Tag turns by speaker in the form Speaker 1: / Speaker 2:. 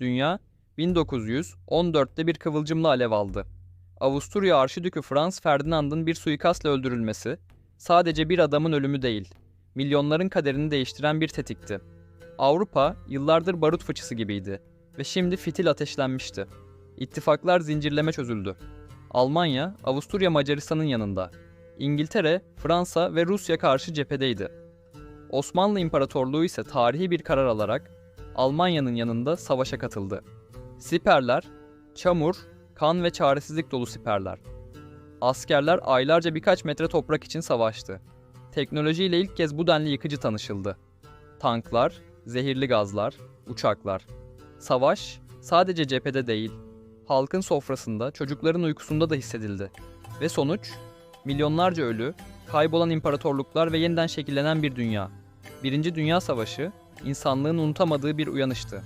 Speaker 1: Dünya 1914'te bir kıvılcımla alev aldı. Avusturya Arşidükü Franz Ferdinand'ın bir suikastla öldürülmesi sadece bir adamın ölümü değil, milyonların kaderini değiştiren bir tetikti. Avrupa yıllardır barut fıçısı gibiydi ve şimdi fitil ateşlenmişti. İttifaklar zincirleme çözüldü. Almanya, Avusturya Macaristan'ın yanında. İngiltere, Fransa ve Rusya karşı cephedeydi. Osmanlı İmparatorluğu ise tarihi bir karar alarak Almanya'nın yanında savaşa katıldı. Siperler, çamur, kan ve çaresizlik dolu siperler. Askerler aylarca birkaç metre toprak için savaştı. Teknolojiyle ilk kez bu denli yıkıcı tanışıldı. Tanklar, zehirli gazlar, uçaklar. Savaş sadece cephede değil, halkın sofrasında, çocukların uykusunda da hissedildi. Ve sonuç, milyonlarca ölü, kaybolan imparatorluklar ve yeniden şekillenen bir dünya. Birinci Dünya Savaşı, insanlığın unutamadığı bir uyanıştı.